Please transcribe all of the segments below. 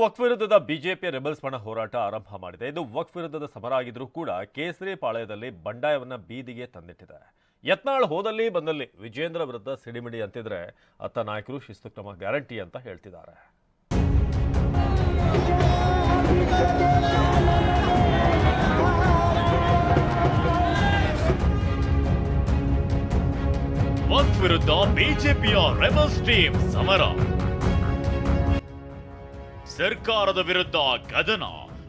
ವಕ್ಫ್ ವಿರುದ್ಧದ ಬಿಜೆಪಿಯ ರೆಬಲ್ಸ್ ಪಣ ಹೋರಾಟ ಆರಂಭ ಮಾಡಿದೆ. ಇದು ವಕ್ಫ್ ವಿರುದ್ಧದ ಸಮರ ಆಗಿದ್ರೂ ಕೂಡ ಕೇಸರಿ ಪಾಳಯದಲ್ಲಿ ಬಂಡಾಯವನ್ನ ಬೀದಿಗೆ ತಂದಿಟ್ಟಿದೆ. ಯತ್ನಾಳ್ ಹೋದಲ್ಲಿ ಬಂದಲ್ಲಿ ವಿಜೇಂದ್ರ ವಿರುದ್ಧ ಸಿಡಿಮಿಡಿ ಅಂತಿದ್ರೆ ಅತ್ತ ನಾಯಕರು ಶಿಸ್ತು ಕ್ರಮ ಗ್ಯಾರಂಟಿ ಅಂತ ಹೇಳ್ತಿದ್ದಾರೆ. ವಕ್ಫ್ ವಿರುದ್ಧ ಬಿಜೆಪಿಯ ರೆಬಲ್ಸ್ ಟೀಮ್ ಸಮರ. ಸರ್ಕಾರದ ವಿರುದ್ಧ ಕದನ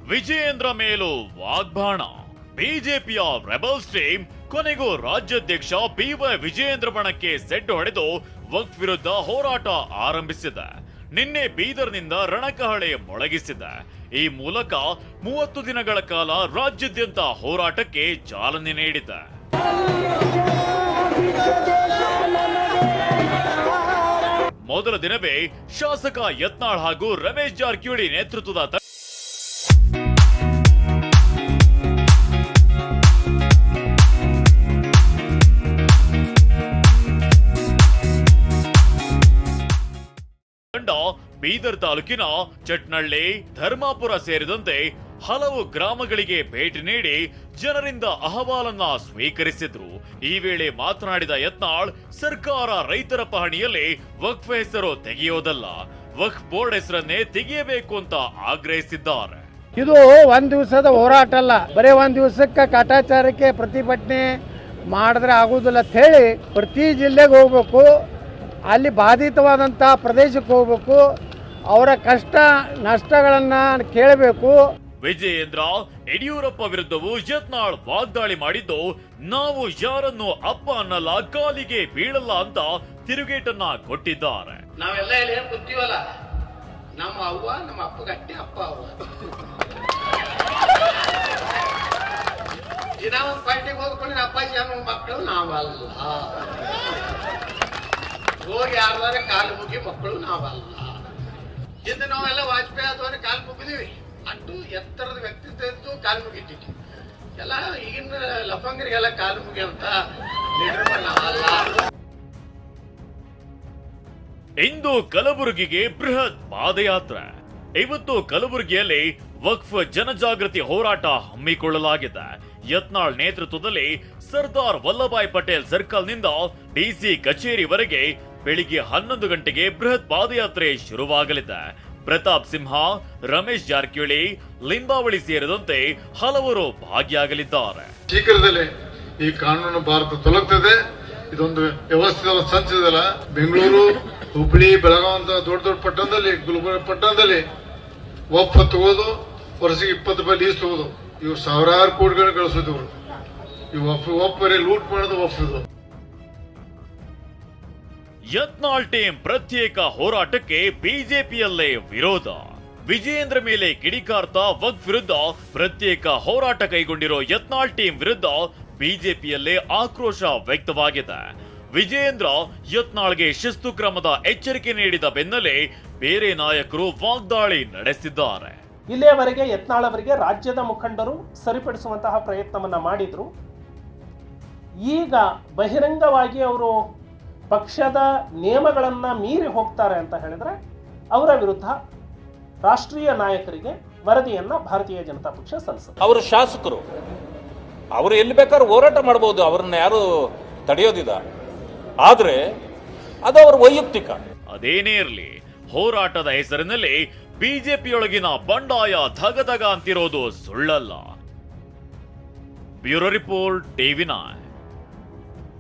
ವಿಜಯೇಂದ್ರ ಮೇಲೂ ವಾಗ್ಬಾಣ. ಬಿಜೆಪಿಯ ರೆಬಲ್ ಟೀಮ್ ಕೊನೆಗೂ ರಾಜ್ಯಾಧ್ಯಕ್ಷ ಬಿವೈ ವಿಜಯೇಂದ್ರ ಬಣಕ್ಕೆ ಸೆಡ್ಡು ಹೊಡೆದು ವಕ್ಫ್ ವಿರುದ್ಧ ಹೋರಾಟ ಆರಂಭಿಸಿದೆ. ನಿನ್ನೆ ಬೀದರ್ನಿಂದ ರಣಕಹಳೆ ಮೊಳಗಿಸಿದೆ. ಈ ಮೂಲಕ ಮೂವತ್ತು ದಿನಗಳ ಕಾಲ ರಾಜ್ಯಾದ್ಯಂತ ಹೋರಾಟಕ್ಕೆ ಚಾಲನೆ ನೀಡಿದೆ. ಮೊದಲ ದಿನವೇ ಶಾಸಕ ಯತ್ನಾಳ್ ಹಾಗೂ ರಮೇಶ್ ಜಾರಕಿಹೊಳಿ ನೇತೃತ್ವದ ತಂಡ ಬೀದರ್ ತಾಲೂಕಿನ ಚಟ್ನಳ್ಳಿ ಧರ್ಮಾಪುರ ಸೇರಿದಂತೆ ಹಲವು ಗ್ರಾಮಗಳಿಗೆ ಭೇಟಿ ನೀಡಿ ಜನರಿಂದ ಅಹವಾಲನ್ನ ಸ್ವೀಕರಿಸಿದ್ರು. ಈ ವೇಳೆ ಮಾತನಾಡಿದ ಯತ್ನಾಳ್, ಸರ್ಕಾರ ರೈತರ ಪಹಣಿಯಲ್ಲಿ ವಕ್ಫ್ ಹೆಸರು ತೆಗೆಯೋದಲ್ಲ, ವಕ್ಫ್ ಬೋರ್ಡ್ ಹೆಸರನ್ನೇ ತೆಗೆಯಬೇಕು ಅಂತ ಆಗ್ರಹಿಸಿದ್ದಾರೆ. ಇದು ಒಂದ್ ದಿವಸದ ಹೋರಾಟ ಅಲ್ಲ, ಬರೀ ಒಂದ್ ದಿವಸಕ್ಕೆ ಕಾಟಾಚಾರಕ್ಕೆ ಪ್ರತಿಭಟನೆ ಮಾಡಿದ್ರೆ ಆಗುದಿಲ್ಲ ಅಂತ ಹೇಳಿ ಪ್ರತಿ ಜಿಲ್ಲೆಗೆ ಹೋಗ್ಬೇಕು, ಅಲ್ಲಿ ಬಾಧಿತವಾದಂಥ ಪ್ರದೇಶಕ್ಕೆ ಹೋಗ್ಬೇಕು, ಅವರ ಕಷ್ಟ ನಷ್ಟಗಳನ್ನು ಕೇಳಬೇಕು. ವಿಜಯೇಂದ್ರ, ಯಡಿಯೂರಪ್ಪ ವಿರುದ್ಧವೂ ಯತ್ನಾಳ್ ವಾಗ್ದಾಳಿ ಮಾಡಿದ್ದು, ನಾವು ಯಾರನ್ನು ಅಪ್ಪ ಅನ್ನಲ್ಲ, ಕಾಲಿಗೆ ಬೀಳಲ್ಲ ಅಂತ ತಿರುಗೇಟನ್ನ ಕೊಟ್ಟಿದ್ದಾರೆ. ನಾವೆಲ್ಲ ಇಲ್ಲಿ ಏನ್ ಕೂತೀವಲ್ಲ? ನಮ್ಮ ಅವ್ವ, ನಮ್ಮ ಅಪ್ಪ ಗಟ್ಟಿ ಅಪ್ಪ ಅವ್ವ. ದಿನ ಒಂದು ಪಾರ್ಟಿಗೆ ಹೋಗ್ಕೊಂಡು ಅಪ್ಪಾಜಿ ಅನ್ನೋ ಮಕ್ಕಳು ನಾವಲ್ಲ. ಹೋಗಿ ಯಾರ್ದಾರ ಕಾಲು ಮುಗಿ ಮಕ್ಕಳು ನಾವಲ್ಲ. ಇಂದು ನಾವೆಲ್ಲ ವಾಜಪೇಯಿ ಆದವರೆ ಕಾಲು ಮುಗಿದೀವಿ. ಅಟ್ಟು ಎತ್ತರದ ವ್ಯಕ್ತಿತ್ವ ಇತ್ತು ಕಾಲು ಮುಗಿತಿತ್ತು ಎಲ್ಲ ಈಗಿನ ಲಫಂಗರಿಗೆಲ್ಲ ಕಾಲು ಮುಗಿಯಂತ ಇಂದು ಕಲಬುರಗಿಗೆ ಬೃಹತ್ ಪಾದಯಾತ್ರೆ. ಇವತ್ತು ಕಲಬುರಗಿಯಲ್ಲಿ ವಕ್ಫ್ ಜನಜಾಗೃತಿ ಹೋರಾಟ ಹಮ್ಮಿಕೊಳ್ಳಲಾಗಿದೆ. ಯತ್ನಾಳ್ ನೇತೃತ್ವದಲ್ಲಿ ಸರ್ದಾರ್ ವಲ್ಲಭಾಯ್ ಪಟೇಲ್ ಸರ್ಕಲ್ನಿಂದ ಡಿಸಿ ಕಚೇರಿವರೆಗೆ ಬೆಳಿಗ್ಗೆ ಹನ್ನೊಂದು ಗಂಟೆಗೆ ಬೃಹತ್ ಪಾದಯಾತ್ರೆ ಶುರುವಾಗಲಿದೆ. ಪ್ರತಾಪ್ ಸಿಂಹ, ರಮೇಶ್ ಜಾರಕಿಹೊಳಿ ಲಿಂಬಾವಳಿ ಸೇರಿದಂತೆ ಹಲವರು ಭಾಗಿಯಾಗಲಿದ್ದಾರೆ. ಶೀಘ್ರದಲ್ಲೇ ಈ ಕಾನೂನು ಭಾರತ ತೊಲಗ್ತದೆ. ಇದೊಂದು ವ್ಯವಸ್ಥಿತ ಸಂಚದಲ್ಲ ಬೆಂಗಳೂರು, ಹುಬ್ಳಿ, ಬೆಳಗಾವಿ ದೊಡ್ಡ ದೊಡ್ಡ ಪಟ್ಟಣದಲ್ಲಿ, ಗುಲ್ಬರ್ಗ ಪಟ್ಟಣದಲ್ಲಿ ಒಪ್ಪ ತಗೋದು ವರ್ಷಕ್ಕೆ ಇಪ್ಪತ್ತು ರೂಪಾಯಿ ಲೀಸ್ ತಗೋದು ಇವು ಸಾವಿರಾರು ಕೋಟಿಗಳು ಗಳಿಸೋದು ಇವರು ಇವು ಒಪ್ಪ ಒಪ್ಪರೆ ಲೂಟ್ ಮಾಡೋದು ಒಪ್ಪ ಇದು ಯತ್ನಾಳ್ ಟೀಮ್ ಪ್ರತ್ಯೇಕ ಹೋರಾಟಕ್ಕೆ ಬಿಜೆಪಿಯಲ್ಲೇ ವಿರೋಧ. ವಿಜಯೇಂದ್ರ ಮೇಲೆ ಕಿಡಿಕಾರ್ತ ವಕ್ ವಿರುದ್ಧ ಪ್ರತ್ಯೇಕ ಹೋರಾಟ ಕೈಗೊಂಡಿರೋ ಯತ್ನಾಳ್ ಟೀಮ್ ವಿರುದ್ಧ ಬಿಜೆಪಿಯಲ್ಲೇ ಆಕ್ರೋಶ ವ್ಯಕ್ತವಾಗಿದೆ. ವಿಜಯೇಂದ್ರ ಯತ್ನಾಳ್ಗೆ ಶಿಸ್ತು ಕ್ರಮದ ಎಚ್ಚರಿಕೆ ನೀಡಿದ ಬೆನ್ನಲ್ಲೇ ಬೇರೆ ನಾಯಕರು ವಾಗ್ದಾಳಿ ನಡೆಸಿದ್ದಾರೆ. ಇಲ್ಲಿಯವರೆಗೆ ಯತ್ನಾಳ್ ಅವರಿಗೆ ರಾಜ್ಯದ ಮುಖಂಡರು ಸರಿಪಡಿಸುವಂತಹ ಪ್ರಯತ್ನವನ್ನ ಮಾಡಿದ್ರು. ಈಗ ಬಹಿರಂಗವಾಗಿ ಅವರು ಪಕ್ಷದ ನಿಯಮಗಳನ್ನು ಮೀರಿ ಹೋಗ್ತಾರೆ ಅಂತ ಹೇಳಿದರೆ ಅವರ ವಿರುದ್ಧ ರಾಷ್ಟ್ರೀಯ ನಾಯಕರಿಗೆ ವರದಿಯನ್ನು ಭಾರತೀಯ ಜನತಾ ಪಕ್ಷ ಸಲ್ಲಿಸುತ್ತೆ. ಅವರ ಶಾಸಕರು. ಅವರು ಎಲ್ಲಿ ಬೇಕಾದ್ರೂ ಹೋರಾಟ ಮಾಡ್ಬೋದು ಅವ್ರನ್ನ ಯಾರು ತಡೆಯೋದಿಲ್ಲ. ಆದರೆ ಅದು ಅವರ ವೈಯಕ್ತಿಕ. ಅದೇನೇ ಇರಲಿ ಹೋರಾಟದ ಹೆಸರಿನಲ್ಲಿ ಬಿಜೆಪಿಯೊಳಗಿನ ಬಂಡಾಯ ಧಗಧಗ ಅಂತಿರೋದು ಸುಳ್ಳಲ್ಲ. Bureau report TV nine